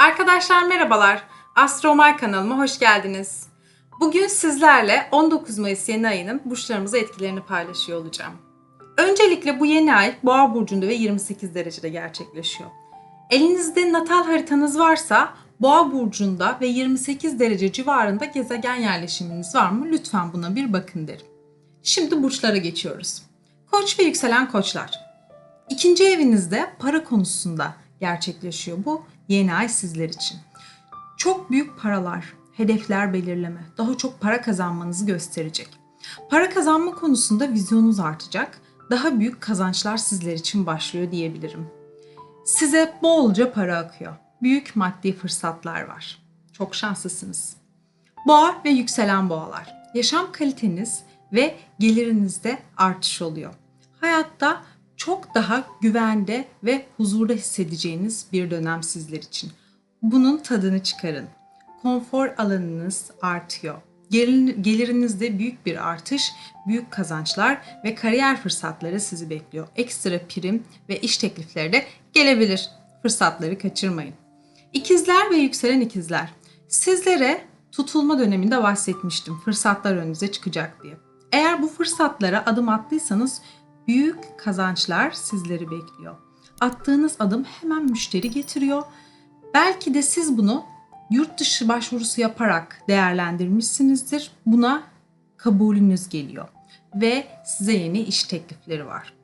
Arkadaşlar merhabalar. Astromay kanalıma hoş geldiniz. Bugün sizlerle 19 Mayıs yeni ayının burçlarımıza etkilerini paylaşıyor olacağım. Öncelikle bu yeni ay Boğa burcunda ve 28 derecede gerçekleşiyor. Elinizde natal haritanız varsa Boğa burcunda ve 28 derece civarında gezegen yerleşiminiz var mı? Lütfen buna bir bakın derim. Şimdi burçlara geçiyoruz. Koç ve yükselen koçlar. İkinci evinizde para konusunda gerçekleşiyor bu yeni ay sizler için. Çok büyük paralar, hedefler belirleme, daha çok para kazanmanızı gösterecek. Para kazanma konusunda vizyonunuz artacak, daha büyük kazançlar sizler için başlıyor diyebilirim. Size bolca para akıyor. Büyük maddi fırsatlar var. Çok şanslısınız. Boğa ve yükselen boğalar. Yaşam kaliteniz ve gelirinizde artış oluyor. Hayatta çok daha güvende ve huzurda hissedeceğiniz bir dönem sizler için. Bunun tadını çıkarın. Konfor alanınız artıyor. Gelirinizde büyük bir artış, büyük kazançlar ve kariyer fırsatları sizi bekliyor. Ekstra prim ve iş teklifleri de gelebilir. Fırsatları kaçırmayın. İkizler ve yükselen ikizler. Sizlere tutulma döneminde bahsetmiştim. Fırsatlar önünüze çıkacak diye. Eğer bu fırsatlara adım attıysanız büyük kazançlar sizleri bekliyor. Attığınız adım hemen müşteri getiriyor. Belki de siz bunu yurt dışı başvurusu yaparak değerlendirmişsinizdir. Buna kabulünüz geliyor ve size yeni iş teklifleri var.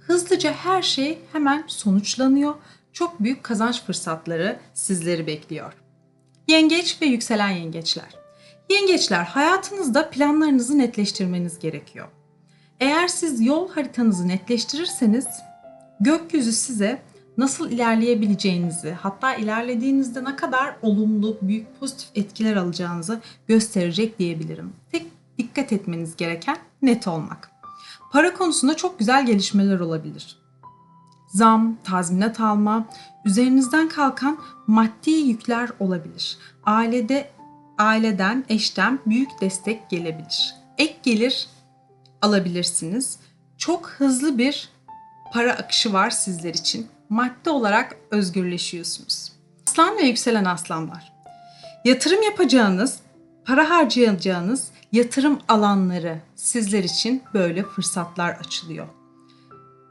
Hızlıca her şey hemen sonuçlanıyor. Çok büyük kazanç fırsatları sizleri bekliyor. Yengeç ve yükselen yengeçler. Yengeçler hayatınızda planlarınızı netleştirmeniz gerekiyor. Eğer siz yol haritanızı netleştirirseniz gökyüzü size nasıl ilerleyebileceğinizi, hatta ilerlediğinizde ne kadar olumlu, büyük pozitif etkiler alacağınızı gösterecek diyebilirim. Tek dikkat etmeniz gereken net olmak. Para konusunda çok güzel gelişmeler olabilir. Zam, tazminat alma, üzerinizden kalkan maddi yükler olabilir. Ailede aileden, eşten büyük destek gelebilir. Ek gelir alabilirsiniz. Çok hızlı bir para akışı var sizler için. Maddi olarak özgürleşiyorsunuz. Aslan ve yükselen aslanlar. Yatırım yapacağınız, para harcayacağınız yatırım alanları sizler için böyle fırsatlar açılıyor.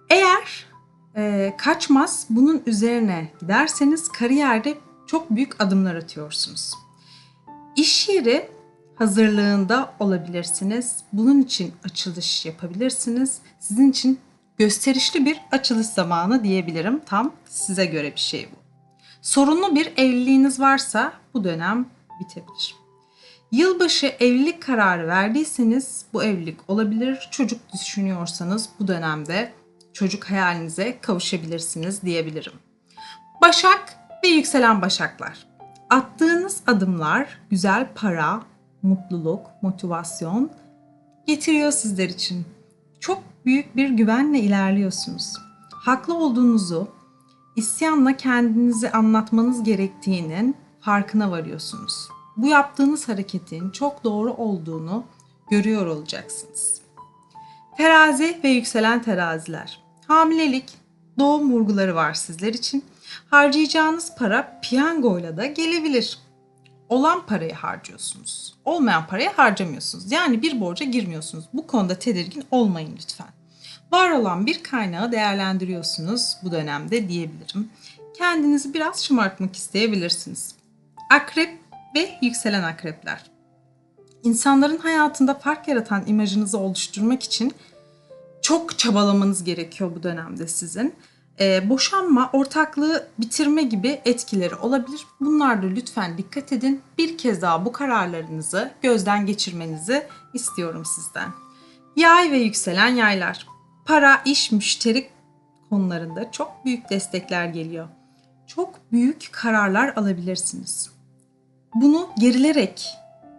Eğer e, kaçmaz bunun üzerine giderseniz kariyerde çok büyük adımlar atıyorsunuz. İş yeri hazırlığında olabilirsiniz. Bunun için açılış yapabilirsiniz. Sizin için gösterişli bir açılış zamanı diyebilirim. Tam size göre bir şey bu. Sorunlu bir evliliğiniz varsa bu dönem bitebilir. Yılbaşı evlilik kararı verdiyseniz bu evlilik olabilir. Çocuk düşünüyorsanız bu dönemde çocuk hayalinize kavuşabilirsiniz diyebilirim. Başak ve yükselen başaklar. Attığınız adımlar güzel para, mutluluk, motivasyon getiriyor sizler için. Çok büyük bir güvenle ilerliyorsunuz. Haklı olduğunuzu, isyanla kendinizi anlatmanız gerektiğinin farkına varıyorsunuz. Bu yaptığınız hareketin çok doğru olduğunu görüyor olacaksınız. Terazi ve yükselen teraziler. Hamilelik, doğum vurguları var sizler için. Harcayacağınız para piyangoyla da gelebilir. Olan parayı harcıyorsunuz. Olmayan parayı harcamıyorsunuz. Yani bir borca girmiyorsunuz. Bu konuda tedirgin olmayın lütfen. Var olan bir kaynağı değerlendiriyorsunuz bu dönemde diyebilirim. Kendinizi biraz şımartmak isteyebilirsiniz. Akrep ve yükselen akrepler. İnsanların hayatında fark yaratan imajınızı oluşturmak için çok çabalamanız gerekiyor bu dönemde sizin. Ee, boşanma, ortaklığı bitirme gibi etkileri olabilir. Bunlarda lütfen dikkat edin. Bir kez daha bu kararlarınızı gözden geçirmenizi istiyorum sizden. Yay ve yükselen yaylar. Para, iş, müşteri konularında çok büyük destekler geliyor. Çok büyük kararlar alabilirsiniz. Bunu gerilerek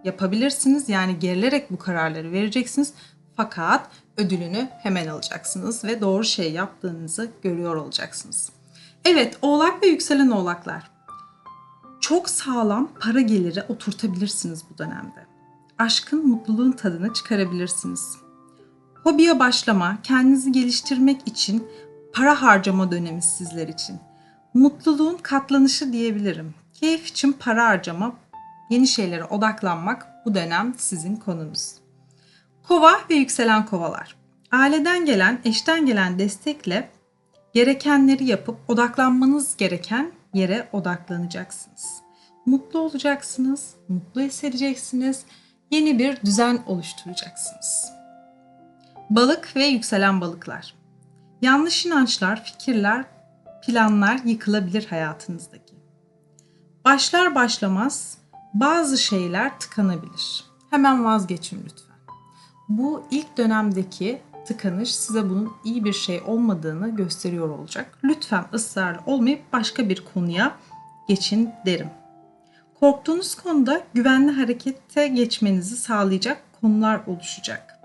yapabilirsiniz. Yani gerilerek bu kararları vereceksiniz. Fakat ödülünü hemen alacaksınız ve doğru şey yaptığınızı görüyor olacaksınız. Evet, oğlak ve yükselen oğlaklar. Çok sağlam para geliri oturtabilirsiniz bu dönemde. Aşkın, mutluluğun tadını çıkarabilirsiniz. Hobiye başlama, kendinizi geliştirmek için para harcama dönemi sizler için. mutluluğun katlanışı diyebilirim. Keyif için para harcama, yeni şeylere odaklanmak bu dönem sizin konunuz. Kova ve yükselen kovalar. Aileden gelen, eşten gelen destekle gerekenleri yapıp odaklanmanız gereken yere odaklanacaksınız. Mutlu olacaksınız, mutlu hissedeceksiniz, yeni bir düzen oluşturacaksınız. Balık ve yükselen balıklar. Yanlış inançlar, fikirler, planlar yıkılabilir hayatınızdaki. Başlar başlamaz bazı şeyler tıkanabilir. Hemen vazgeçin lütfen. Bu ilk dönemdeki tıkanış size bunun iyi bir şey olmadığını gösteriyor olacak. Lütfen ısrarlı olmayıp başka bir konuya geçin derim. Korktuğunuz konuda güvenli harekete geçmenizi sağlayacak konular oluşacak.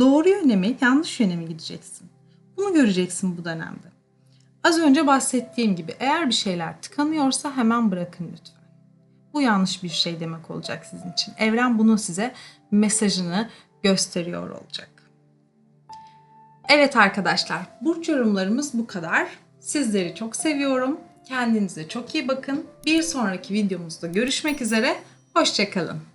Doğru yöne mi, yanlış yöne mi gideceksin? Bunu göreceksin bu dönemde. Az önce bahsettiğim gibi eğer bir şeyler tıkanıyorsa hemen bırakın lütfen. Bu yanlış bir şey demek olacak sizin için. Evren bunun size mesajını gösteriyor olacak. Evet arkadaşlar, burç yorumlarımız bu kadar. Sizleri çok seviyorum. Kendinize çok iyi bakın. Bir sonraki videomuzda görüşmek üzere. Hoşçakalın.